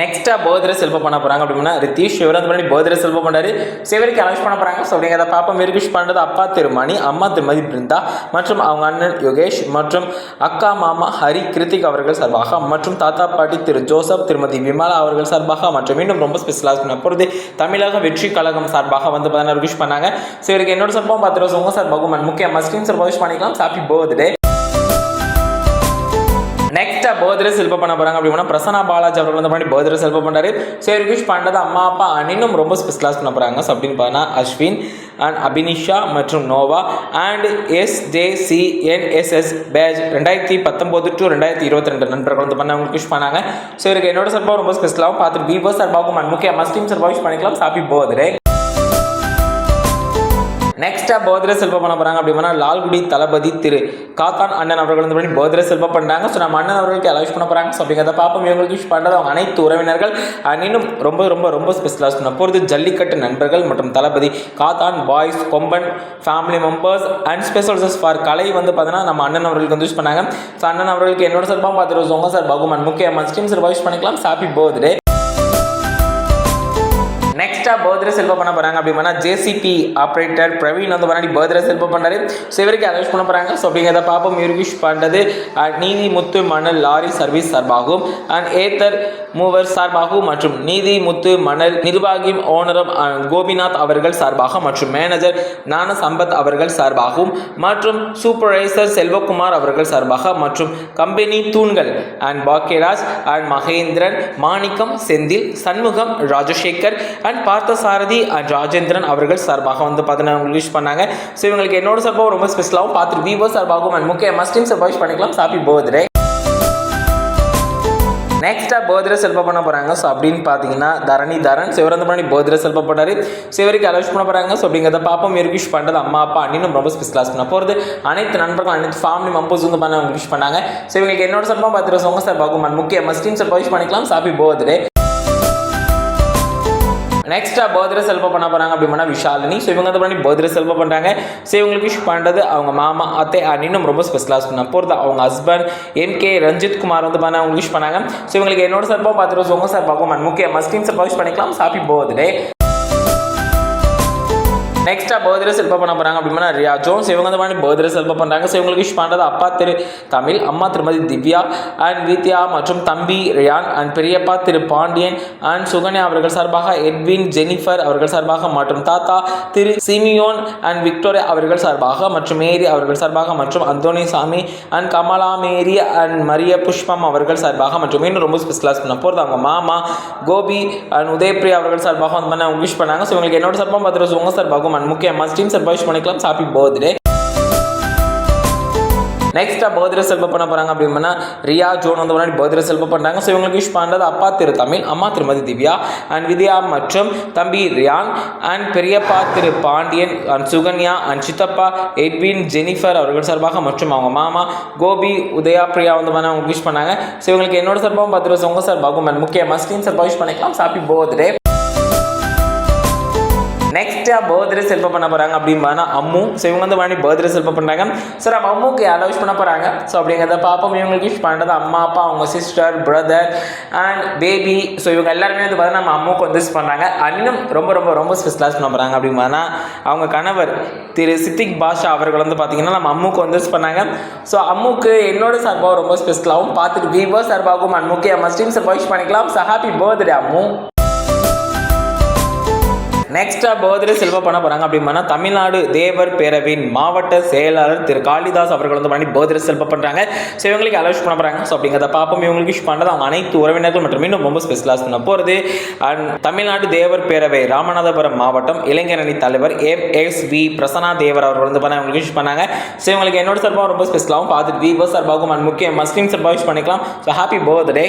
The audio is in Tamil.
நெக்ஸ்டா போதிர செல்வம் பண்ண போறாங்க அப்படின்னா ரித்தீஷ் சிவராஜ் பண்ணி போதிர செல்வம் பண்ணாரு சிவருக்கு அனௌன்ஸ் பண்ண போறாங்க. ஸோ அப்படிங்கிறத பாப்பா மெருகிஷ் பண்றது அப்பா திருமணி அம்மா திருமதி பிருந்தா மற்றும் அவங்க அண்ணன் யோகேஷ் மற்றும் அக்கா மாமா ஹரி கிருத்திக் அவர்கள் சார்பாக மற்றும் தாத்தா பாட்டி திரு ஜோசப் திருமதி விமலா அவர்கள் சார்பாக மற்றும் இன்னும் ரொம்ப ஸ்பெஷலாக பண்ண பொழுது தமிழக வெற்றி கழகம் சார்பாக வந்து பார்த்தீங்கன்னா விஷ் பண்ணாங்க. சிவருக்கு என்னோட சார்பாக பார்த்துருவோம் ரோஸ் உங்க சார்பாகவும் and முக்கிய மஸ்கின் சார்பாக விஷ் பண்ணிக்கலாம். ஹாப்பி பர்த்டே நெக்ஸ்ட்டாக போதிர செல்வ பண்ண போகிறாங்க அப்படின்னா பிரசனா பாலாஜி அவர்கள் வந்து பண்ணி போதிர செல்வ பண்ணுறாரு சரி விஷ் பண்ணது அம்மா அப்பா அண்ணினும் ரொம்ப ஸ்பெஷலாக பண்ண போகிறாங்க ஸோ அப்படின்னு பார்த்தா அஸ்வின் அண்ட் அபினிஷா மற்றும் Noah and S J C NSS page ரெண்டாயிரத்தி பத்தொம்போது டு ரெண்டாயிரத்தி இருபத்தி ரெண்டு நண்பர்கள் வந்து பண்ண அவங்களுக்கு விஷ் பண்ணாங்க. ஸோ இவருக்கு என்னோட சார்பாக ரொம்ப ஸ்பெஷலாகவும் பார்த்துட்டு விவோ சார்பாகவும் அண்ட் முக்கிய மஸ்டீம் சார்பாக விஷ் பண்ணிக்கலாம். ஹாப்பி பர்த்டே நெக்ஸ்டா போதிர செல்வம் பண்ண போறாங்க அப்படின்னா லால்குடி தளபதி திரு. காத்தான் அண்ணன் அவர்கள் வந்து பண்ணி போதிர செல்வம் பண்றாங்க. ஸோ நம்ம அண்ணன் அவர்களுக்கு அலோஸ் பண்ண போறாங்க. ஸோ அப்படிங்கிறத பார்ப்போம். இவங்களுக்கு விஷ் பண்ணுறது அவங்க அனைத்து உறவினர்கள். and இன்னும் ரொம்ப ரொம்ப ரொம்ப ஸ்பெஷலாக சொன்ன போகிறது ஜல்லிக்கட்டு நண்பர்கள் மற்றும் Thalapathy Kathan boys Komban family members and specials for Kalai வந்து பார்த்தீங்கன்னா நம்ம அண்ணன் அவர்களுக்கு வந்து யூஸ் பண்ணாங்க. ஸோ அண்ணன் அவர்களுக்கு என்னோட சார்பாக பார்த்துட்டு உங்க சார் பகுமான் முக்கியமாக ஸ்டீம் சார் வாய்ஸ் பண்ணிக்கலாம். ஹாப்பி பர்த்டே நெக்ஸ்ட் பர்த்டே செல்வம் பண்ண போகிறாங்க அப்படின்னா ஜேசிபி ஆப்ரேட்டர் பிரவீன் வந்து பண்ணி பர்த்டே செல்வம் பண்ணுறாரு ஸோ இவருக்கு அனௌன்ஸ் பண்ண போகிறாங்க ஸோ அப்படிங்கிறத பார்ப்போம். இவர் விஷ் பண்ணுறது நீதி முத்து மணல் லாரி சர்வீஸ் சார்பாகவும் அண்ட் ஏத்தர் மூவர் சார்பாகவும் மற்றும் நீதி முத்து மணல் நிர்வாகியும் ஓனரும் கோபிநாத் அவர்கள் சார்பாக மற்றும் மேனேஜர் ஞான சம்பத் அவர்கள் சார்பாகவும் மற்றும் சூப்பர்வைசர் செல்வகுமார் அவர்கள் சார்பாக மற்றும் கம்பெனி தூண்கள் and Bhagyaraj and Mahendran Manickam Senthil Shanmugam Rajasekar and Parthasarathy and Rajendran அவர்கள் சார்பாக வந்து பார்த்தீங்கன்னா உங்களுக்கு விஷ் பண்ணாங்க. ஸோ இவங்களுக்கு என்னோட சார்பாக ரொம்ப ஸ்பெஷலாகவும் பார்த்துட்டு விவோ சார்பாகவும் அண்ட் முக்கிய மஸ்டின் சார்பாக விஷ் பண்ணிக்கலாம். ஹாப்பி பர்த்டே நெக்ஸ்ட்டாக பர்த்டே செல்வம் பண்ண போகிறாங்க ஸோ அப்படின்னு பார்த்தீங்கன்னா தரணி தரன். சிவரந்த பண்ணி போதிர செல்வம் பண்ணாரு சிவருக்கு அலோஷ் பண்ண போகிறாங்க ஸோ அப்படிங்கிறத பாப்பா இவருக்கு விஷ் பண்ணுறது அம்மா அப்பா அண்ணினும் ரொம்ப ஸ்பெஷலாக பண்ண போகிறது அனைத்து நண்பர்கள் அனைத்து ஃபேமிலி மெம்பர்ஸ் வந்து பண்ண அவங்க விஷ் பண்ணாங்க. ஸோ இவங்களுக்கு என்னோட சார்பாக பார்த்துட்டு சொங்க சார் பார்க்கும் முக்கிய மஸ்டீம் சார் விஷ் பண்ணிக்கலாம். சாப்பி பர்த்டே நெக்ஸ்ட்டாக பர்த்டே செல்வம் பண்ண போகிறாங்க அப்படின்னா விஷாலினி. ஸோ இவங்க வந்து பண்ணி பர்த்டே செல்வம் பண்ணுறாங்க ஸோ இவங்களுக்கு விஷ் பண்ணுறது அவங்க மாமா அத்தை அண்ணினும் ரொம்ப ஸ்பெஷலாக பண்ண போகிறது அவங்க ஹஸ்பண்ட் எம்கே ரஞ்சித் குமார் வந்து பண்ண அவங்க விஷ் பண்ணாங்க. ஸோ இவங்களுக்கு என்னோட சார்பாக பார்த்துட்டு உங்கள் சார் பார்க்கும் முக்கிய மஸ்கின் சார் விஷ் பண்ணிக்கலாம் ஹாப்பி பர்த்டே நெக்ஸ்ட்டாக பர்த்டே செல்ப பண்ண போகிறாங்க அப்படின்னா ரியா ஜோன்ஸ் இவங்க வந்து மாதிரி பர்த்டே செல்ப பண்ணுறாங்க ஸோ இவங்களுக்கு விஷ் பண்ணுறது அப்பா திரு தமிழ் அம்மா திருமதி திவ்யா அண்ட் வித்யா மற்றும் தம்பி ரியான் அண்ட் பெரியப்பா திரு பாண்டியன் அண்ட் சுகன்யா அவர்கள் சார்பாக எட்வின் ஜெனிஃபர் அவர்கள் சார்பாக மற்றும் தாத்தா திரு சிமியோன் அண்ட் விக்டோரியா அவர்கள் சார்பாக மற்றும் மேரி அவர்கள் சார்பாக மற்றும் அந்தோனி சாமி அண்ட் கமலா மேரி அண்ட் மரிய புஷ்பம் அவர்கள் சார்பாக மற்றும் இன்னும் ரொம்ப ஸ்பெஷலாக பண்ண போகிறது அவங்க மாமா கோபி அண்ட் உதயபிரியா அவர்கள் சார்பாக வந்து பண்ண விஷ் பண்ணாங்க. ஸோ இவங்களுக்கு என்னோட சார்பாக பார்த்துட்டு உங்கள் சார்பாகவும் நான் முக்கியமாக ஸ்டீம் சார்பாக விஷ் பண்ணிக்கலாம் ஹாப்பி பர்த்டே நெக்ஸ்ட்டாக பர்த்டே செல்வ பண்ண போகிறாங்க அப்படின்னா ரியா ஜோன் வந்து முன்னாடி பர்த்டே செல்வ பண்ணுறாங்க ஸோ இவங்களுக்கு விஷ் பண்ணுறது அப்பா திரு தமிழ் அம்மா திருமதி திவ்யா அண்ட் வித்யா மற்றும் தம்பி ரியான் அண்ட் பெரியப்பா திரு பாண்டியன் அண்ட் சுகன்யா அண்ட் சித்தப்பா எட்வின் ஜெனிஃபர் அவர்கள் சார்பாக மற்றும் அவங்க மாமா கோபி உதயா பிரியா வந்து பண்ண அவங்க விஷ் பண்ணாங்க. ஸோ இவங்களுக்கு என்னோட சார்பாகவும் பத்து வருஷம் உங்கள் சார்பாகவும் அண்ட் முக்கிய மஸ்டின் சார்பாக விஷ் பண்ணிக்கலாம் ஹாப்பி பர்த்டே நெக்ஸ்ட்டாக பர்த்டே செல்ஃபை பண்ண போகிறாங்க அப்படின்னா அம்மு ஸோ இவங்க வந்து பண்ணி பர்த்டே செல்ஃபை பண்ணுறாங்க ஸோ நம்ம அம்முக்கு யாரோ விஷ் பண்ண போகிறாங்க ஸோ அப்படிங்கிறத பாப்பா இவங்களுக்கு விஷ் பண்ணுறது அம்மா அப்பா அவங்க sister brother and baby so இவங்க எல்லாருமே வந்து பார்த்தா நம்ம அம்முக்கு வந்து விஷ் பண்ணுறாங்க இன்னும் ரொம்ப ரொம்ப ரொம்ப ஸ்பெஷலாக பண்ண போகிறாங்க அப்படின்னா அவங்க கணவர் திரு சித்திக் பாஷா அவர்கள் வந்து பார்த்தீங்கன்னா நம்ம அம்முக்கு வந்து விஷ் பண்ணாங்க. ஸோ அம்முக்கு என்னோட சார்பாக ரொம்ப ஸ்பெஷலாகவும் பார்த்துட்டு விவோ சார்பாகவும் அண்ட் முக்கிய மஸ்டீம் சார்பாக விஷ் பண்ணிக்கலாம். So happy birthday Ammu. நெக்ஸ்ட்டாக பர்த்டே செல்வ பண்ண போகிறாங்க அப்படின்னா தமிழ்நாடு தேவர் பேரவின் மாவட்ட செயலாளர் திரு காளிதாஸ் அவர்கள் வந்து பண்ணி பர்த்டே செல்வ பண்ணுறாங்க ஸோ இவங்களுக்கு அலோஸ் பண்ண போகிறாங்க ஸோ அப்படிங்கிறத பார்ப்போம். இவங்களுக்கு விஷ் பண்ணுறது அவங்க அனைத்து உறவினர்கள் மற்றும் இன்னும் ரொம்ப ஸ்பெஷலாக பண்ண போகிறது அண்ட் தமிழ்நாடு தேவர் பேரவை ராமநாதபுரம் மாவட்டம் இளைஞர் அணி தலைவர் M S V Prasanna Thevar அவர்கள் வந்து பண்ண இவங்களுக்கு விஷ் பண்ணாங்க. ஸோ இவங்களுக்கு என்னோட சார்பாக ரொம்ப ஸ்பெஷலாகவும் பார்த்துட்டு விவோ சார்பாகவும் அண்ட் முக்கிய மஸ்லிம் சார்பாக விஷ் பண்ணிக்கலாம். So happy birthday